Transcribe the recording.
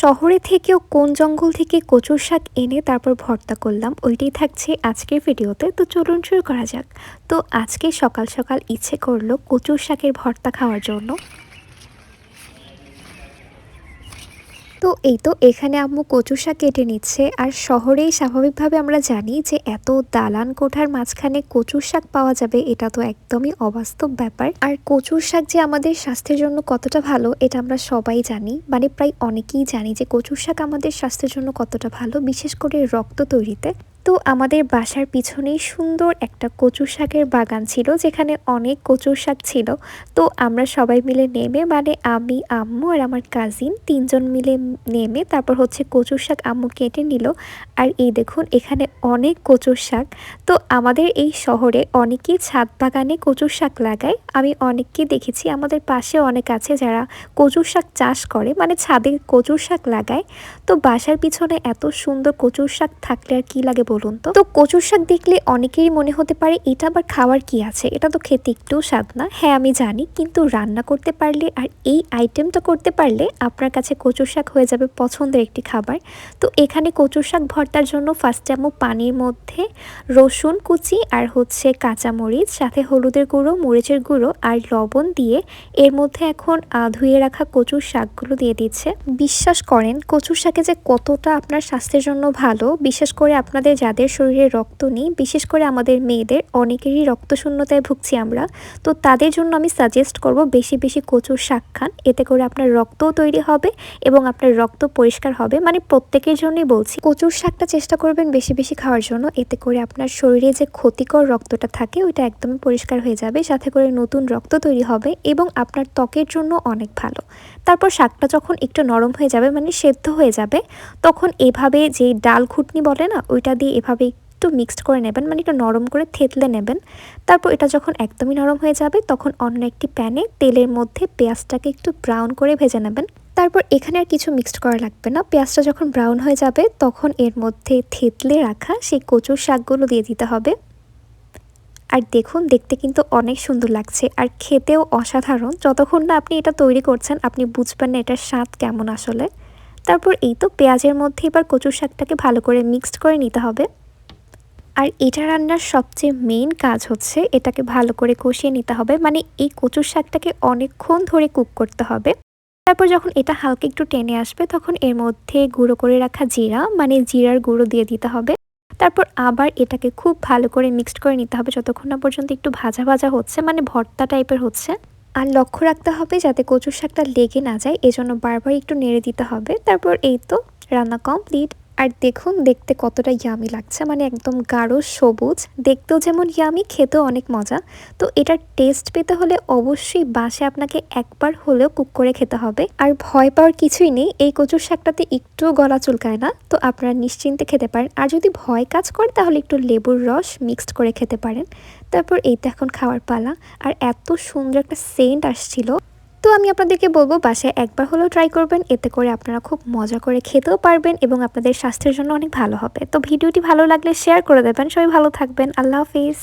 শহরে থেকেও কোন জঙ্গল থেকে কচুর শাক এনে তারপর ভর্তা করলাম, ওইটাই থাকছে আজকের ভিডিওতে। তো চলুন শুরু করা যাক। তো আজকে সকাল সকাল ইচ্ছে করল কচুর শাকের ভর্তা খাওয়ার জন্য। তো এই তো এখানে আম্মু কচু শাক কেটে নিচ্ছে। আর শহরেই স্বাভাবিকভাবে আমরা জানি যে এত দালান কোঠার মাঝখানে কচুর শাক পাওয়া যাবে, এটা তো একদমই অবাস্তব ব্যাপার। আর কচুর শাক যে আমাদের স্বাস্থ্যের জন্য কতটা ভালো, এটা আমরা সবাই জানি। মানে প্রায় অনেকেই জানি যে কচুর শাক আমাদের স্বাস্থ্যের জন্য কতটা ভালো, বিশেষ করে রক্ত তৈরিতে। তো আমাদের বাসার পিছনেই সুন্দর একটা কচু শাকের বাগান ছিল, যেখানে অনেক কচুর শাক ছিল। তো আমরা সবাই মিলে নেমে মানে আমি, আম্মু আর আমার কাজিন তিনজন মিলে নেমে তারপর হচ্ছে কচুর শাক আম্মু কেটে নিল। আর এই দেখুন, এখানে অনেক কচুর শাক। তো আমাদের এই শহরে অনেকেই ছাদ বাগানে কচুর শাক লাগায়। আমি অনেককে দেখেছি, আমাদের পাশে অনেক আছে যারা কচুর শাক চাষ করে মানে ছাদে কচুর শাক লাগায়। তো বাসার পিছনে এত সুন্দর কচুর শাক থাকলে আর কি লাগে বলুন তো? তো কচুর শাক দেখলে অনেকেরই মনে হতে পারে, এটা আবার খাওয়ার কি আছে? এটা তো খেতে একটু স্বাদ না। হ্যাঁ আমি জানি, কিন্তু রান্না করতে পারলে আর এই আইটেমটা করতে পারলে আপনার কাছে কচুর শাক হয়ে যাবে পছন্দের একটি খাবার। তো এখানে কচুর শাক ভর্তার জন্য ফার্স্টে আমি পানির মধ্যে রসুন কুচি আর হচ্ছে কাঁচামরিচ, সাথে হলুদের গুঁড়ো, মরিচের গুঁড়ো আর লবণ দিয়ে এর মধ্যে এখন ধুয়ে রাখা কচুর শাকগুলো দিয়ে দিচ্ছে। বিশ্বাস করেন, কচুর শাকে যে কতটা আপনার স্বাস্থ্যের জন্য ভালো, বিশেষ করে আপনাদের যাদের শরীরে রক্ত নেই, বিশেষ করে আমাদের মেয়েদের, অনেকেরই রক্তশূন্যতায় ভুগছি আমরা। তো তাদের জন্য আমি সাজেস্ট করব বেশি বেশি কচুর শাক খান। এতে করে আপনার রক্তও তৈরি হবে এবং আপনার রক্ত পরিষ্কার হবে। মানে প্রত্যেকের জন্যই বলছি, কচুর শাকটা চেষ্টা করবেন বেশি বেশি খাওয়ার জন্য। এতে করে আপনার শরীরে যে ক্ষতিকর রক্তটা থাকে, ওইটা একদমই পরিষ্কার হয়ে যাবে। সাথে করে নতুন রক্ত তৈরি হবে এবং আপনার ত্বকের জন্য অনেক ভালো। তারপর শাকটা যখন একটু নরম হয়ে যাবে মানে সেদ্ধ হয়ে যাবে, তখন এভাবে যে ডাল ঘুটনি বলে না, ওইটা দিয়ে এভাবে একটু মিক্সড করে নেবেন মানে একটু নরম করে থেতলে নেবেন। তারপর এটা যখন একদমই নরম হয়ে যাবে, তখন অন্য একটি প্যানে তেলের মধ্যে পেঁয়াজটাকে একটু ব্রাউন করে ভেজে নেবেন। তারপর এখানে আর কিছু মিক্সড করা লাগবে না। পেঁয়াজটা যখন ব্রাউন হয়ে যাবে, তখন এর মধ্যে থেতলে রাখা সেই কচুর শাকগুলো দিয়ে দিতে হবে। আর দেখুন, দেখতে কিন্তু অনেক সুন্দর লাগছে। আর খেতেও অসাধারণ। যতক্ষণ না আপনি এটা তৈরি করছেন, আপনি বুঝবেন না এটার স্বাদ কেমন আসলে। তারপর এই তো পেঁয়াজের মধ্যে এবার কচুর শাকটাকে ভালো করে মিক্সড করে নিতে হবে। আর এটা রান্নার সবচেয়ে মেইন কাজ হচ্ছে এটাকে ভালো করে কষিয়ে নিতে হবে। মানে এই কচুর শাকটাকে অনেকক্ষণ ধরে কুক করতে হবে। তারপর যখন এটা হালকা একটু টেনে আসবে, তখন এর মধ্যে গুঁড়ো করে রাখা জিরা মানে জিরার গুঁড়ো দিয়ে দিতে হবে। তারপর আবার এটাকে খুব ভালো করে মিক্সড করে নিতে হবে, যতক্ষণ না পর্যন্ত একটু ভাজা ভাজা হচ্ছে মানে ভর্তা টাইপের হচ্ছে। আর লক্ষ্য রাখতে হবে যাতে কচুর শাকটা লেগে না যায়। এজন্য বারবার একটু নেড়ে দিতে হবে। তারপর এই তো রান্না কমপ্লিট আর দেখুন, দেখতে কতটা ইয়ামি লাগছে। মানে একদম গাঢ়, সবুজ। দেখতেও যেমন ইয়ামি খেতেও অনেক মজা। তো এটার টেস্ট পেতে হলে অবশ্যই বাসে আপনাকে একবার হলেও কুক করে খেতে হবে। আর ভয় পাওয়ার কিছুই নেই। এই কচুর শাকটাতে একটু গলা চুলকায় না। তো আপনারা নিশ্চিন্তে খেতে পারেন। আর যদি ভয় কাজ করে, তাহলে একটু লেবুর রস মিক্সড করে খেতে পারেন। তারপর এই তো এখন খাওয়ার পালা। আর এত সুন্দর একটা সেন্ট আসছিল। তো আমি আপনাদেরকে বলব, বাসায় একবার হলেও ট্রাই করবেন। এতে করে আপনারা খুব মজা করে খেতেও পারবেন এবং আপনাদের স্বাস্থ্যের জন্য অনেক ভালো হবে। তো ভিডিওটি ভালো লাগলে শেয়ার করে দেবেন। সবাই ভালো থাকবেন। আল্লাহ হাফিজ।